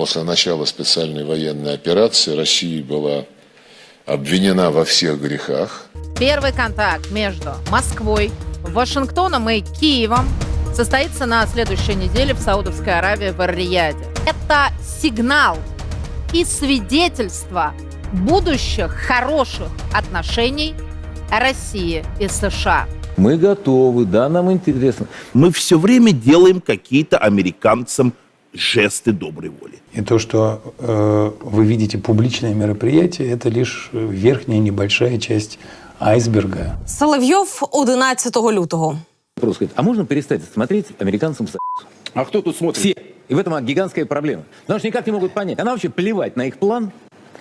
После начала специальной военной операции Россия была обвинена во всех грехах. Первый контакт между Москвой, Вашингтоном и Киевом состоится на следующей неделе в Саудовской Аравии в Эр-Рияде. Это сигнал и свидетельство будущих хороших отношений России и США. Мы готовы, да, нам интересно. Мы все время делаем какие-то американцам жесты доброй воли. И то, что э, вы видите публичное мероприятие, это лишь э, верхняя небольшая часть айсберга. Соловйов 11 лютого. Просто сказать, а можно перестать смотреть американцам с А кто тут смотрит? Все. И в этом гигантская проблема. Потому что никак не могут понять. А нам вообще плевать на их план,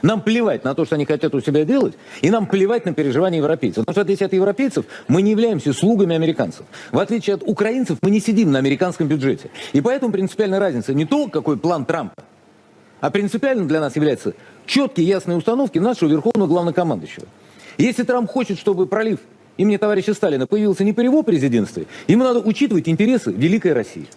нам плевать на то, что они хотят у себя делать, и нам плевать на переживания европейцев. Потому что в отличие от европейцев, мы не являемся слугами американцев. В отличие от украинцев, мы не сидим на американском бюджете. И поэтому принципиальная разница не то, какой план Трампа, а принципиально для нас является четкие, ясные установки нашего верховного главнокомандующего. Если Трамп хочет, чтобы пролив имени товарища Сталина появился не при его президентстве, ему надо учитывать интересы Великой России.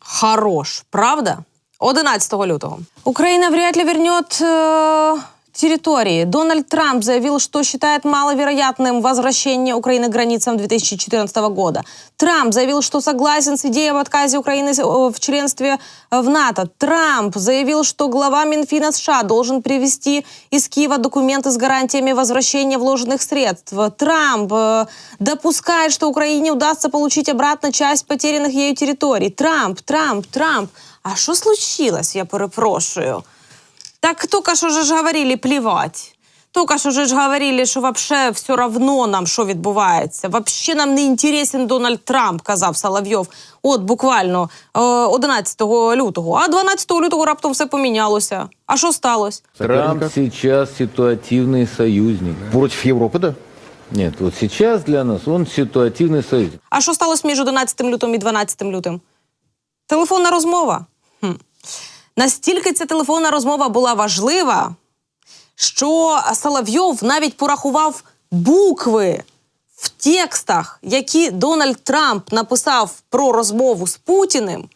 Хорош, правда? 11 лютого. Украина вряд ли вернет э, территории. Дональд Трамп заявил, что считает маловероятным возвращение Украины к границам 2014 года. Трамп заявил, что согласен с идеей об отказе Украины э, в членстве в НАТО. Трамп заявил, что глава Минфина США должен привести из Киева документы с гарантиями возвращения вложенных средств. Трамп э, допускает, что Украине удастся получить обратно часть потерянных ею территорий. Трамп, Трамп, Трамп. А що случилось, я перепрошую? Так только що же ж говорили плівать. Только що же ж говорили, що вообще все равно нам, що відбувається. Вообще нам не інтересен Дональд Трамп, казав Соловйов. От буквально е, 11 лютого. А 12 лютого раптом все помінялося. А що сталося? Трамп сейчас ситуативный союзник. Против Европы, да? Нет, вот сейчас для нас он ситуативный союзник. А що сталося між 11 лютим і 12 лютим? Телефонна розмова. Хм. Настільки ця телефонна розмова була важлива, що Соловйов навіть порахував букви в текстах, які Дональд Трамп написав про розмову з Путіним,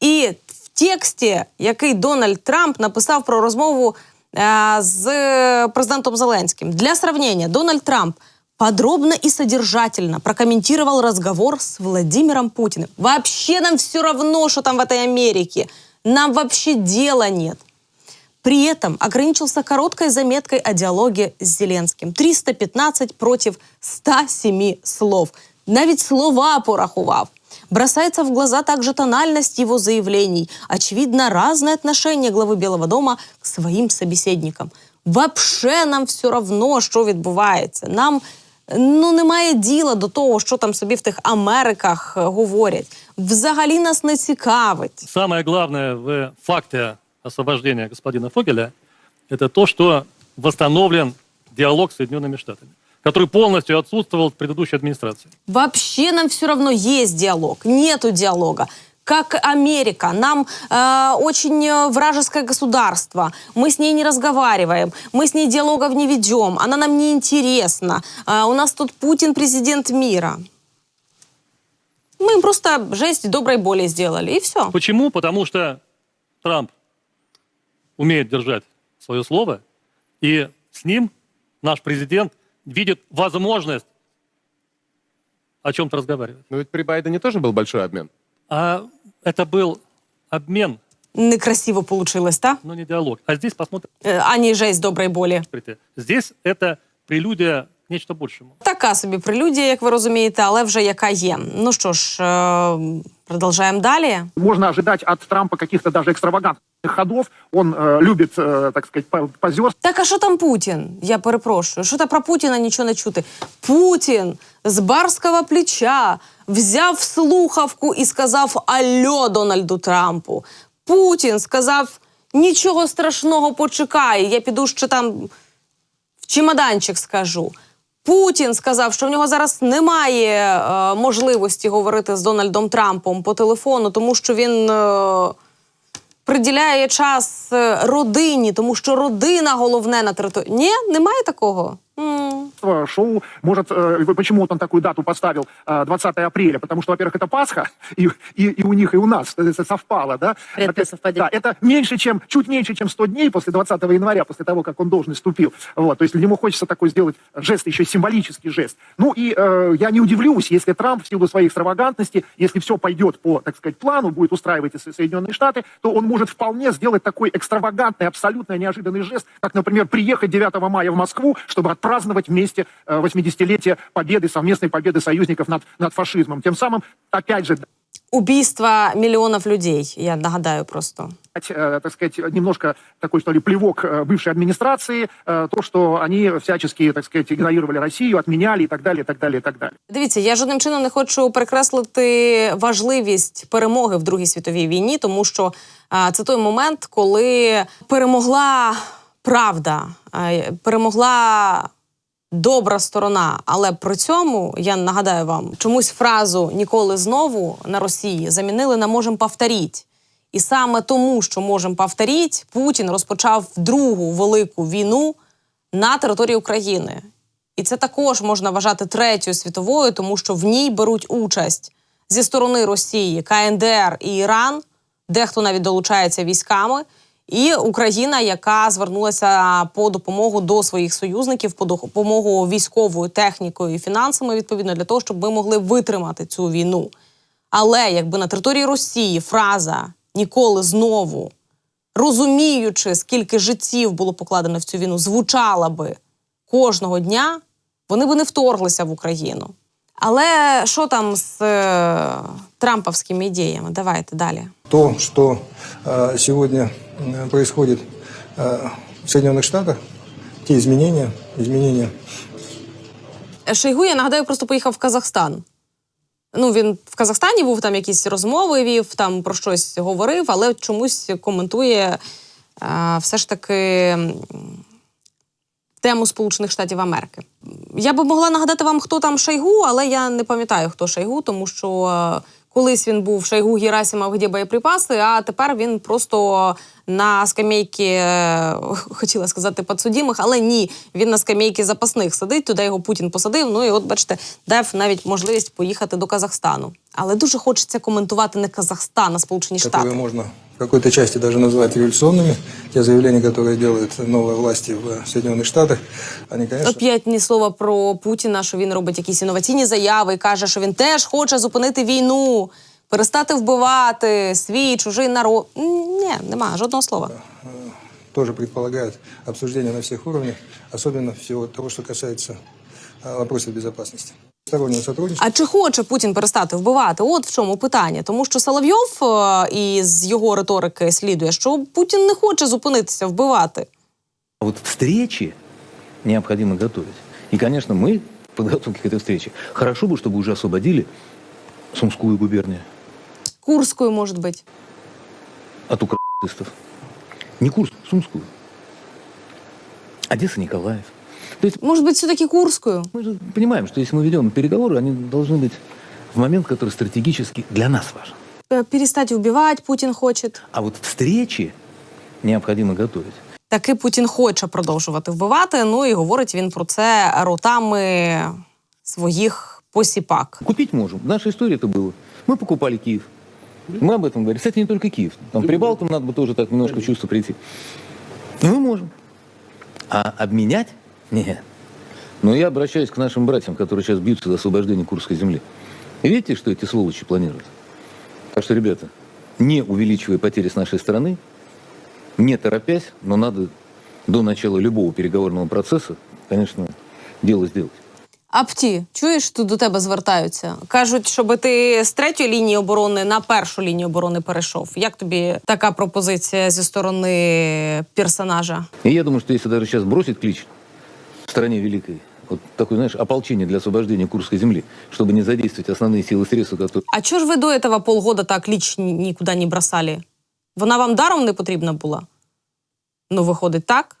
і в тексті, який Дональд Трамп написав про розмову е, з президентом Зеленським. Для сравнения, Дональд Трамп подробно и содержательно прокомментировал разговор с Владимиром Путиным. Вообще нам все равно, что там в этой Америке. Нам вообще дела нет. При этом ограничился короткой заметкой о диалоге с Зеленским. 315 против 107 слов. Навіть слова порахував. Бросается в глаза также тональность его заявлений. Очевидно, разное отношение главы Белого дома к своим собеседникам. Вообще нам все равно, що відбувається. Нам ну немає діла до того, що там собі в тих Америках е, говорять. Взагалі нас не цікавить. Самое главное в факте освобождения господина Фогеля – это то, что восстановлен диалог с Соединенными Штатами, который полностью отсутствовал в предыдущей администрации. Вообще нам все равно есть диалог. Нету диалога. Как Америка, нам э, очень э, вражеское государство. Мы с ней не разговариваем, мы с ней диалогов не ведем, она нам не интересна. Э, у нас тут Путин президент мира. Мы им просто жесть доброй боли сделали, и все. Почему? Потому что Трамп умеет держать свое слово, и с ним наш президент видит возможность о чем-то разговаривать. Но ведь при Байдене тоже был большой обмен. А это был обмен, Некрасиво получилось, да? но не диалог. А здесь посмотрите. Э, а не жесть доброй боли. Здесь это прелюдия к нечто большему. Така собі прелюдія, як ви розумієте, але вже яка є. Ну що ж, е, продовжаємо далі. можно ожидать от Трампа каких-то даже экстравагантных ходов. Он э, любит, э, так сказать, по- позерствовать. Так а що там Путін? Я перепрошую. Що там про Путіна нічого не чути? Путін з барського плеча взяв слухавку і сказав Альо Дональду Трампу. Путін сказав: нічого страшного, почекай, я піду ще там в чемоданчик скажу. Путін сказав, що в нього зараз немає е, можливості говорити з Дональдом Трампом по телефону, тому що він е, приділяє час е, родині, тому що родина головне на території. Ні, немає такого. Э, шоу может... э, Почему вот он такую дату поставил, э, 20 апреля? Потому что, во-первых, это Пасха, и, и, и у них, и у нас совпало, да? Редкое Опять- совпадение. Да, это меньше, чем, чуть меньше, чем 100 дней после 20 января, после того, как он должность вступил. Вот, то есть ему хочется такой сделать жест, еще символический жест. Ну и э, я не удивлюсь, если Трамп в силу своей экстравагантности, если все пойдет по, так сказать, плану, будет устраивать и Со- Соединенные Штаты, то он может вполне сделать такой экстравагантный, абсолютно неожиданный жест, как, например, приехать 9 мая в Москву, чтобы отпраздновать вместе э, 80-летие победы, совместной победы союзников над, над фашизмом. Тем самым, опять же, Убійства мільйонів людей. Я нагадаю просто. дать, э, так сказать, немножко такой, что ли, плевок э, бывшей администрации, э, то, что они всячески, так сказать, игнорировали Россию, отменяли и так далее, и так далее, и так далее. Дивіться, я жодним чином не хочу перекреслити важливість перемоги в Другій світовій війні, тому що а, це той момент, коли перемогла правда, е, перемогла добра сторона. Але при цьому я нагадаю вам, чомусь фразу ніколи знову на Росії замінили на можем повторіть. І саме тому, що можем повторіть, Путін розпочав другу велику війну на території України. І це також можна вважати третьою світовою, тому що в ній беруть участь зі сторони Росії, КНДР і Іран, дехто навіть долучається військами, і Україна, яка звернулася по допомогу до своїх союзників, по допомогу військовою технікою і фінансами, відповідно, для того, щоб ми могли витримати цю війну. Але якби на території Росії фраза ніколи знову, розуміючи, скільки життів було покладено в цю війну, звучала би кожного дня, вони би не вторглися в Україну. Але що там з е, трамповськими ідеями? Давайте далі. то, э, сегодня э, происходит э, в Соединенных Штатах, те изменения, изменения Шойгу, я нагадаю, просто поїхав в Казахстан. Ну, він в Казахстані був там якісь розмови вів, там про щось говорив, але чомусь коментує е, все ж таки тему Сполучених Штатів Америки. Я би могла нагадати вам, хто там Шойгу, але я не пам'ятаю, хто Шойгу, тому що е, колись він був Шойгу Герасимов, де боєприпаси, а тепер він просто на скамейці, е, хотіла сказати, підсудімих, але ні, він на скамейці запасних сидить, туди його Путін посадив. Ну і от, бачите, дав навіть можливість поїхати до Казахстану. Але дуже хочеться коментувати не Казахстан, а Сполучені которые Штати. можно в какой-то части даже назвать революционными, те заявления, которые делают новые власти в Соединенных Штатах, они, конечно, Опять ні слова про Путіна, що він робить якісь інноваційні заяви і каже, що він теж хоче зупинити війну, перестати вбивати свій чужий народ. М, Ні, нема жодного слова. тоже предполагают обсуждение на всех уровнях, особенно всего того, что касается э, вопросов безопасности. Стороннего сотрудничества. А чи хоче Путін перестати вбивати? От в чому питання. Тому що Соловйов е, із його риторики слідує, що Путін не хоче зупинитися вбивати. А вот встречи необходимо готовить. И, конечно, мы в подготовке к этой встрече. Хорошо бы, чтобы уже освободили Сумскую губернию Курською, може бути. от украинцев. Не Курск, Сумскую. Одесса, Николаев. То есть Може бути, все-таки Курською. мы же понимаем, что если мы ведем переговоры, они должны быть в момент, который стратегически для нас важен. Е, Перестати вбивати Путін хоче. А вот встречи необходимо готовить. Таки Путін хоче продовжувати вбивати. Ну і говорить він про це ротами своїх посіпак. Купить можем. В нашей истории это было. Мы покупали Киев. Мы об этом говорили. Кстати, не только Киев. Там Прибалтам надо бы тоже так немножко в чувство прийти. И мы можем. А обменять? Нет. Но я обращаюсь к нашим братьям, которые сейчас бьются за освобождение Курской земли. Видите, что эти сволочи планируют? Так что, ребята, не увеличивая потери с нашей стороны, не торопясь, но надо до начала любого переговорного процесса, конечно, дело сделать. Апті, чуєш, тут до тебе звертаються. Кажуть, щоб ти з третьої лінії оборони на першу лінію оборони перейшов. Як тобі така пропозиція зі сторони персонажа? И я думаю, что если даже сейчас бросить клич в стране великой, вот такое, знаешь, ополчение для освобождения Курской земли, чтобы не задействовать основные силы и средства, которые... А чого ж ви до этого полгода так ліч ні- нікуди не бросали? Вона вам даром не потрібна була? Ну, виходить, так?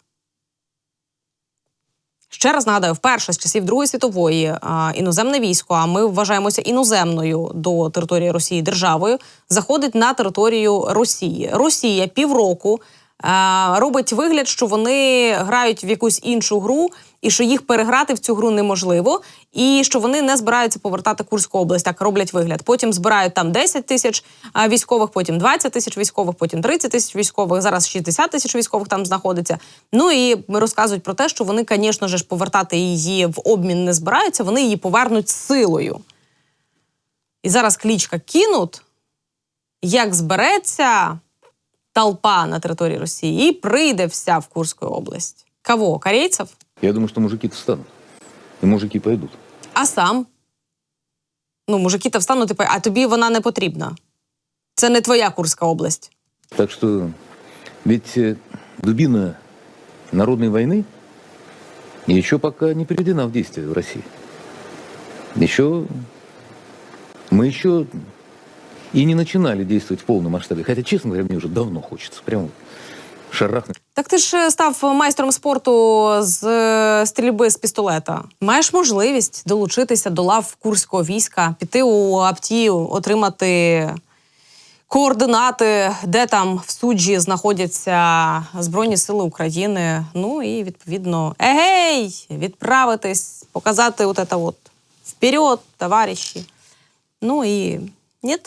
Ще раз нагадаю, вперше з часів Другої світової а, іноземне військо, а ми вважаємося іноземною до території Росії державою, заходить на територію Росії. Росія півроку е, робить вигляд, що вони грають в якусь іншу гру, і що їх переграти в цю гру неможливо, і що вони не збираються повертати Курську область. Так роблять вигляд. Потім збирають там 10 тисяч е, військових, потім 20 тисяч військових, потім 30 тисяч військових. Зараз 60 тисяч військових там знаходиться. Ну і розказують про те, що вони, звісно ж, повертати її в обмін не збираються. Вони її повернуть силою. І зараз клічка кинуть, як збереться толпа на території Росії і прийде вся в Курську область. Кого? Корейців? Я думаю, что мужики-то встанут. И мужики пойдут. А сам? Ну, мужики та встануть, і пой- а тобі вона не потрібна. Це не твоя Курська область. Так что ведь э, дубина народной войны еще пока не приведена в действие в России. Еще мы еще и не начинали действовать в полном масштабе. Хотя, честно говоря, мне уже давно хочется прямо шарахнуть. Так ти ж е, став майстром спорту з е, стрільби з пістолета. Маєш можливість долучитися до лав курського війська, піти у Аптію, отримати координати, де там в суджі знаходяться Збройні Сили України. Ну і відповідно егей, відправитись, показати от це от вперед, товариші. Ну і ні.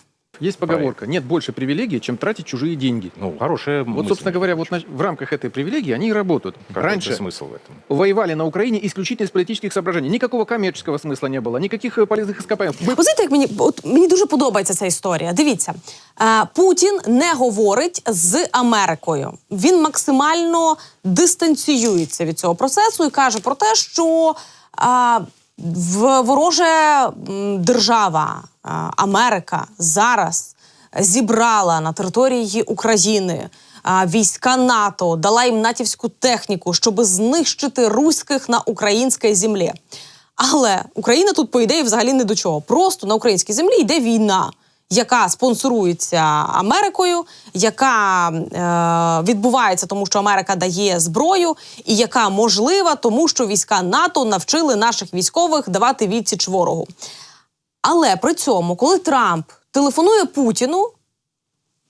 Есть поговорка, нет больше привилегий, чем тратить чужие деньги. Ну, хорошая Вот, собственно говоря, вот на- в рамках этой привилегии они и работают. Раньше смысл в этом? воевали на Украине исключительно из политических соображений. Никакого коммерческого смысла не было, никаких э, полезных ископаемых. Мы Ви знаєте, як мені от мені дуже подобається ця історія. Дивіться, е, Путін не говорить з Америкою. Він максимально дистанціюється від цього процесу і каже про те, що е, в ворожа м, держава е, Америка зараз зібрала на території України війська НАТО, дала їм натівську техніку, щоб знищити руських на українській землі. Але Україна тут, по ідеї, взагалі не до чого. Просто на українській землі йде війна, яка спонсорується Америкою, яка е, відбувається тому, що Америка дає зброю, і яка можлива, тому що війська НАТО навчили наших військових давати відсіч ворогу. Але при цьому, коли Трамп телефонує Путіну,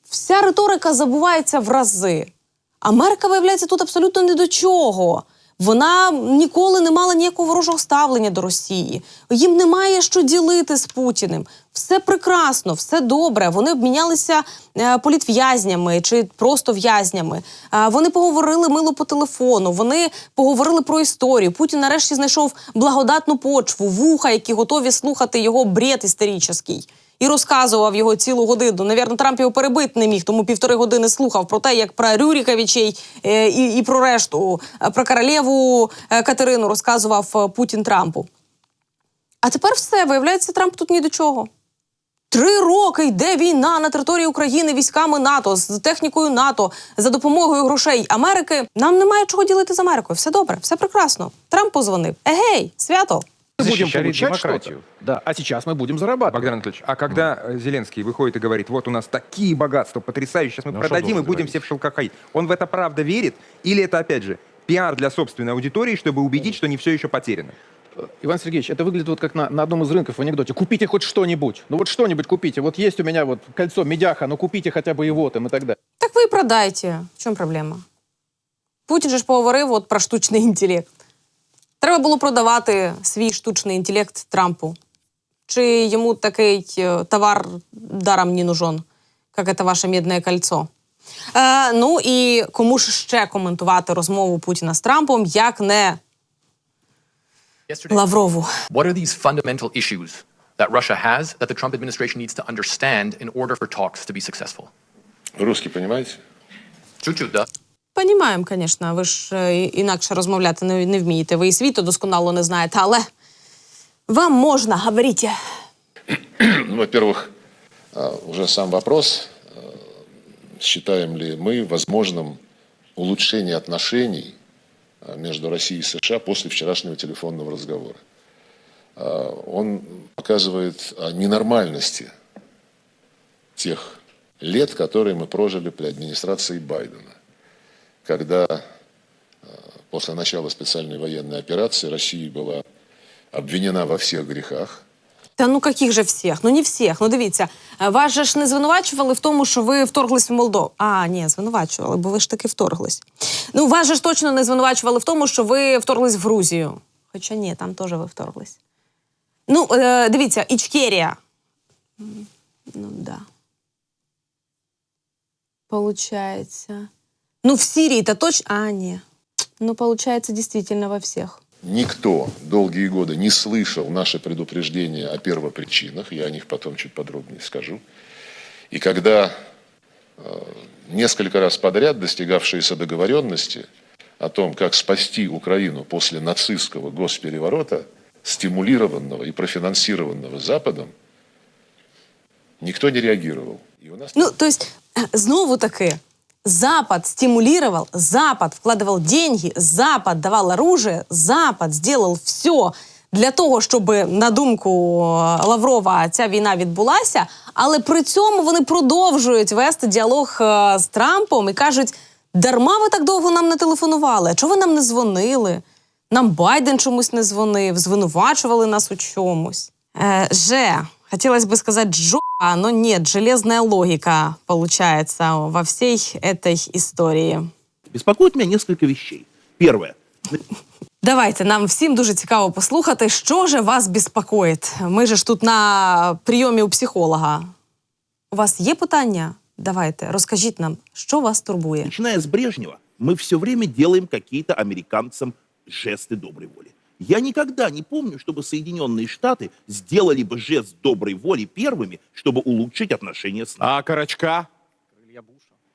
вся риторика забувається в рази. Америка, виявляється, тут абсолютно не до чого. Вона ніколи не мала ніякого ворожого ставлення до Росії. Їм немає що ділити з Путіним. Все прекрасно, все добре. Вони обмінялися е, політв'язнями чи просто в'язнями. Е, вони поговорили мило по телефону. Вони поговорили про історію. Путін нарешті знайшов благодатну почву, вуха, які готові слухати його бред історичний. І розказував його цілу годину. Навірно, Трамп його перебити не міг, тому півтори години слухав про те, як про Рюріковичей і, і про решту, Е, про королеву е, Катерину розказував е, Путін Трампу. А тепер все, виявляється, Трамп тут ні до чого. Три роки йде війна на території України військами НАТО з технікою НАТО за допомогою грошей Америки. Нам немає чого ділити з Америкою. Все добре, все прекрасно. Трамп позвонив. Егей, свято. будем Защищали получать демократию. что-то. Да, а сейчас мы будем зарабатывать. Богдан Анатольевич, а когда э, Зеленский выходит и говорит, вот у нас такие богатства потрясающие, сейчас мы Ну, а что продадим и должен будем говорить? все в шелках ходить, он в это правда верит? Или это, опять же, пиар для собственной аудитории, чтобы убедить, что не все еще потеряно? Иван Сергеевич, это выглядит вот как на, на одном из рынков в анекдоте. Купите хоть что-нибудь. Ну вот что-нибудь купите. Вот есть у меня вот кольцо медяха, ну купите хотя бы его там и так далее. Так ви і продайте. В чому проблема? Путін же ж поговорив от про штучний інтелект. Треба було продавати свій штучний інтелект Трампу. Чи йому такий е, товар даром не нужен, як це ваше мідне кольцо? Е, ну і кому ж ще коментувати розмову Путіна з Трампом, як не Лаврову. What are these fundamental issues that Russia has that the Trump administration needs to understand in order for talks to be successful? Русский, понимаете? Чуть-чуть, да. Понімаємо, звісно, ви ж е, і- інакше розмовляти не, не вмієте. Ви і світу досконало не знаєте, але вам можна, говоріть. Ну, во-первых, а, уже сам вопрос, а, считаем ли мы возможным улучшение отношений а, между Россией и США после вчерашнего телефонного разговора. А, Он показывает о ненормальности тех лет, которые мы прожили при администрации Байдена, когда а, после начала специальной военной операции Россия была обвинена во всех грехах, Та ну яких же всіх? Ну не всіх. Ну дивіться, е, вас же ж не звинувачували в тому, що ви вторглись в Молдову. А, ні, звинувачували, бо ви ж таки вторглись. Ну, вас же ж точно не звинувачували в тому, що ви вторглись в Грузію. Хоча ні, там теж ви вторглись. Ну, е, дивіться, Ічкерія. М, Ну, да. Получается. Ну, в Сирии-то точно... А, не. Ну, получается, действительно во всех. Никто долгие годы не слышал наши предупреждения о первопричинах, я о них потом чуть подробнее скажу. И когда э, несколько раз подряд достигавшиеся договоренности о том, как спасти Украину после нацистского госпереворота, стимулированного и профинансированного Западом, никто не реагировал. И у нас Ну, то есть, э, знову таки, Запад стимулировал, Запад вкладывал деньги, Запад давал оружие, Запад сделал все для того, щоб, на думку е, Лаврова, ця війна відбулася. Але при цьому вони продовжують вести діалог е, з Трампом і кажуть: дарма ви так довго нам не телефонували, чого ви нам не дзвонили? Нам Байден чомусь не дзвонив, звинувачували нас у чомусь. Е, Же, хотелось бы сказать Джо, но нет, железная логика получается во всей этой истории. Беспокоит меня несколько вещей. Первое. Давайте нам всім дуже цікаво послухати, що же вас безпокоїть. Ми же ж тут на прийомі у психолога. У вас є питання? Давайте, розкажіть нам, що вас турбує. Начиная с Брежнева, мы все время делаем какие-то американцам жесты доброй воли. Я никогда не помню, чтобы Соединенные Штаты сделали бы жест доброй воли первыми, чтобы улучшить отношения с нами. А Карачка?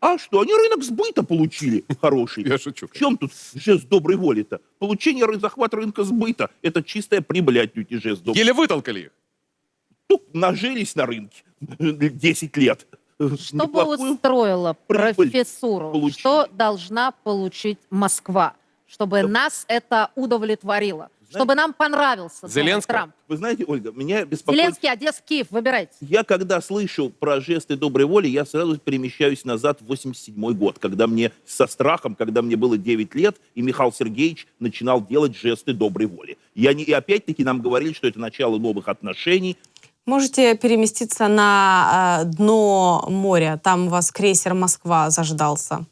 А что, они рынок сбыта получили хороший. Я шучу. В чем тут жест доброй воли-то? Получение ры- захват рынка сбыта – это чистая прибыль отнюдь не жест доброй Еле вытолкали их. Ну, нажились на рынке 10 лет. Что бы прибыль профессуру? получили. Что должна получить Москва? Чтобы нас это удовлетворило. Чтобы нам понравился Зеленского? Трамп. Вы знаете, Ольга, меня беспокоит... Зеленский, Одесса, Киев, выбирайте. Я когда слышу про жесты доброй воли, я сразу перемещаюсь назад в 87 год, когда мне со страхом, когда мне было 9 лет, и Михаил Сергеевич начинал делать жесты доброй воли. Я не, и опять-таки нам говорили, что это начало новых отношений. Можете переместиться на э, дно моря. Там у вас крейсер Москва заждался.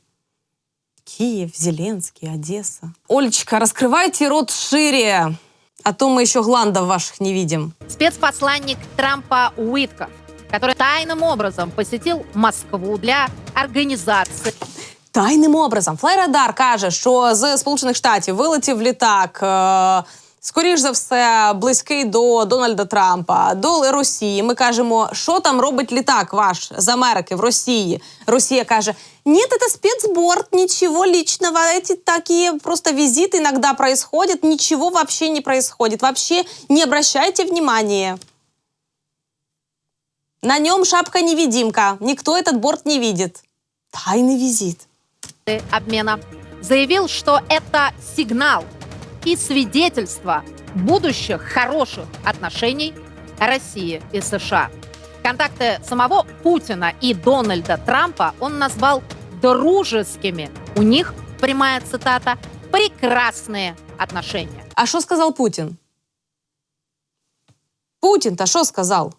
Киев, Зеленский, Одесса. Олечка, раскрывайте рот шире, а то мы еще гландов ваших не видим. Спецпосланник Трампа Уитков, который тайным образом посетил Москву для организации Тайним образом Флайрадар каже, що з Сполучених Штатів вилетів літак. Е- Скоріш за все, близький до Дональда Трампа, до Росії. Ми кажемо, що там робить літак ваш з Америки в Росії. Росія каже: Ні, це спецборд, нічого личного. Эти такие просто визиты иногда происходят, ничего вообще не происходит. Вообще не обращайте внимания. На нем шапка-невидимка. Никто этот борт не видит. Тайный визит. обмена, заявил, что это сигнал и свидетельство будущих хороших отношений России и США. Контакты самого Путина и Дональда Трампа он назвал дружескими. У них, прямая цитата, прекрасные отношения. А що сказав Путін? Путін та що сказав?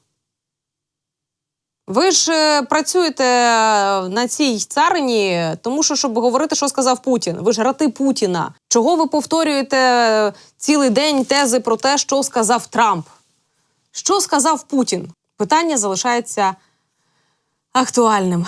Ви ж е, працюєте на цій царині, тому що, щоб говорити, що сказав Путін. Ви ж рати Путіна. Чого ви повторюєте цілий день тези про те, що сказав Трамп? Що сказав Путін? Питання залишається актуальним.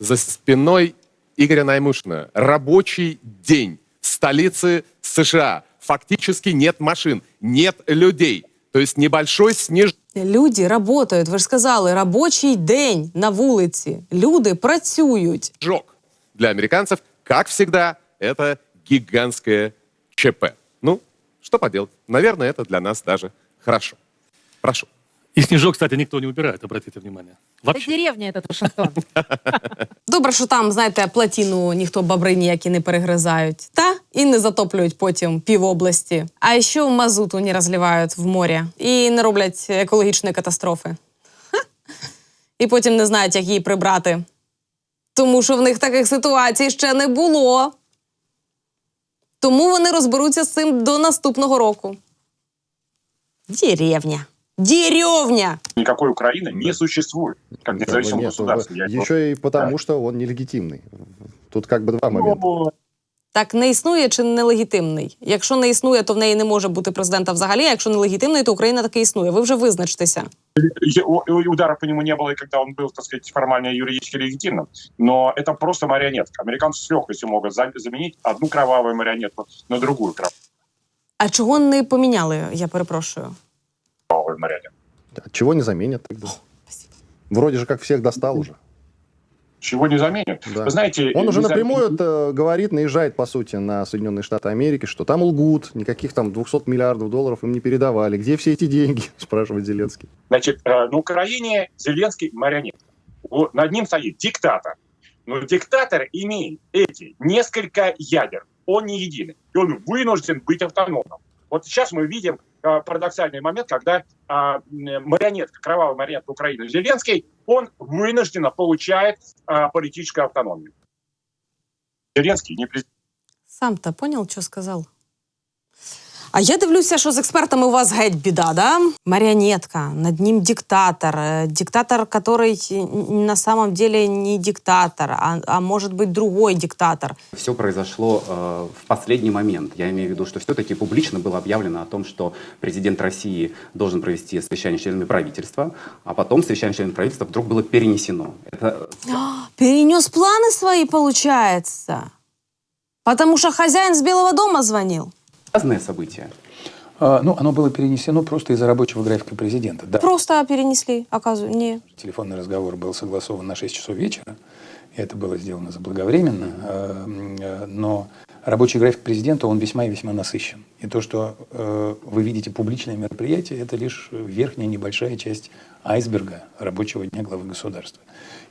За спиной Игоря Наймышина рабочий день в столице США. Фактически нет машин, нет людей. То есть небольшой снеж... Люди працюють, ви ж сказали, робочий день на вулиці. Люди працюють. снежок. Для американцев, как всегда, это гигантское ЧП. Ну, что поделать. Наверное, это для нас даже хорошо. Прошу. И снежок, кстати, никто не убирает, обратите внимание. Это Вообще. деревня этот Вашингтон. Добре, що там, знаєте, платіну ніхто бобри ніякі не перегризають. Та і не затоплюють потім пів області. А ще мазуту не розливають в морі і не роблять екологічної катастрофи. Ха. І потім не знають, як її прибрати. Тому що в них таких ситуацій ще не було. Тому вони розберуться з цим до наступного року. Деревня. Деревня. Никакой Украины не существует, как независимого государства. Я этого- Еще и потому, что он нелегитимный. Тут как бы два момента. Ну, Так не існує чи нелегітимний? Якщо не існує, то в неї не може бути президента взагалі. А якщо нелегітимний, то Україна таки існує. Ви вже визначтеся. и- у- и удара по нему не было, и когда он был, так сказать, формально юридически легитимным. Но это просто марионетка. Американцы с легкостью могут за- заменить одну кровавую марионетку на другую А чого не поміняли? Я перепрошую. кровавую марионетку. Чего не заменят тогда? Вроде же как всех достал уже. Чего не заменят? Да. Вы знаете... Он уже напрямую заменит- это говорит, наезжает, по сути, на Соединенные Штаты Америки, что там лгут, никаких там 200 миллиардов долларов им не передавали. Где все эти деньги, спрашивает Зеленский. Значит, э, на Украине Зеленский марионетка. Над ним стоит диктатор. Но диктатор имеет эти несколько ядер. Он не единый. И он вынужден быть автономным. Вот сейчас мы видим э, парадоксальный момент, когда марионетка, кровавая марионетка Украины Зеленский, он вынужденно получает а, политическую автономию. Зеленский не президент. Сам-то поняв, що сказав? А я дивлюся, що з експертами у вас геть біда, да? Маріонетка, над ним диктатор. Диктатор, который н- на самом деле не диктатор, а, а может быть другой диктатор. Все произошло э, в последний момент. Я имею в виду, что все-таки публично было объявлено о том, что президент России должен провести совещание с членами правительства, а потом совещание с членами правительства вдруг было перенесено. Это Перенес планы свои, получается. Потому что хозяин с Белого дома звонил. разные события. А, ну, оно было перенесено просто из-за рабочего графика президента. Да, Просто перенесли, оказывается. Не. телефонный разговор был согласован на 6 часов вечера, и это было сделано заблаговременно, э, м, э, но рабочий график президента, он весьма и весьма насыщен. И то, что э, вы видите публичное мероприятие, это лишь верхняя небольшая часть айсберга рабочего дня главы государства.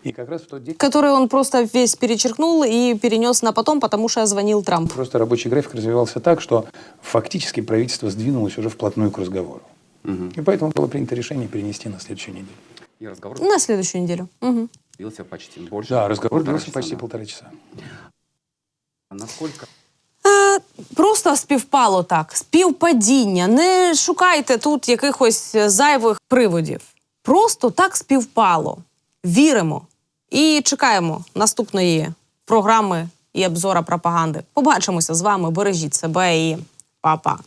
И как раз в тот день Который он просто весь перечеркнул и перенес на потом, потому что звонил Трамп. просто рабочий график развивался так, что фактически правительство сдвинулось уже вплотную к разговору. И поэтому было принято решение перенести на следующую неделю. И разговор На следующую неделю. Мгм. длился почти больше. Да, разговор полтора длился часа, почти да. полтора часа. А Насколько А, просто співпало так, співпадіння. Не шукайте тут якихось е, зайвих приводів. Просто так співпало. Віримо і чекаємо наступної програми і обзора пропаганди. Побачимося з вами. Бережіть себе і па-па.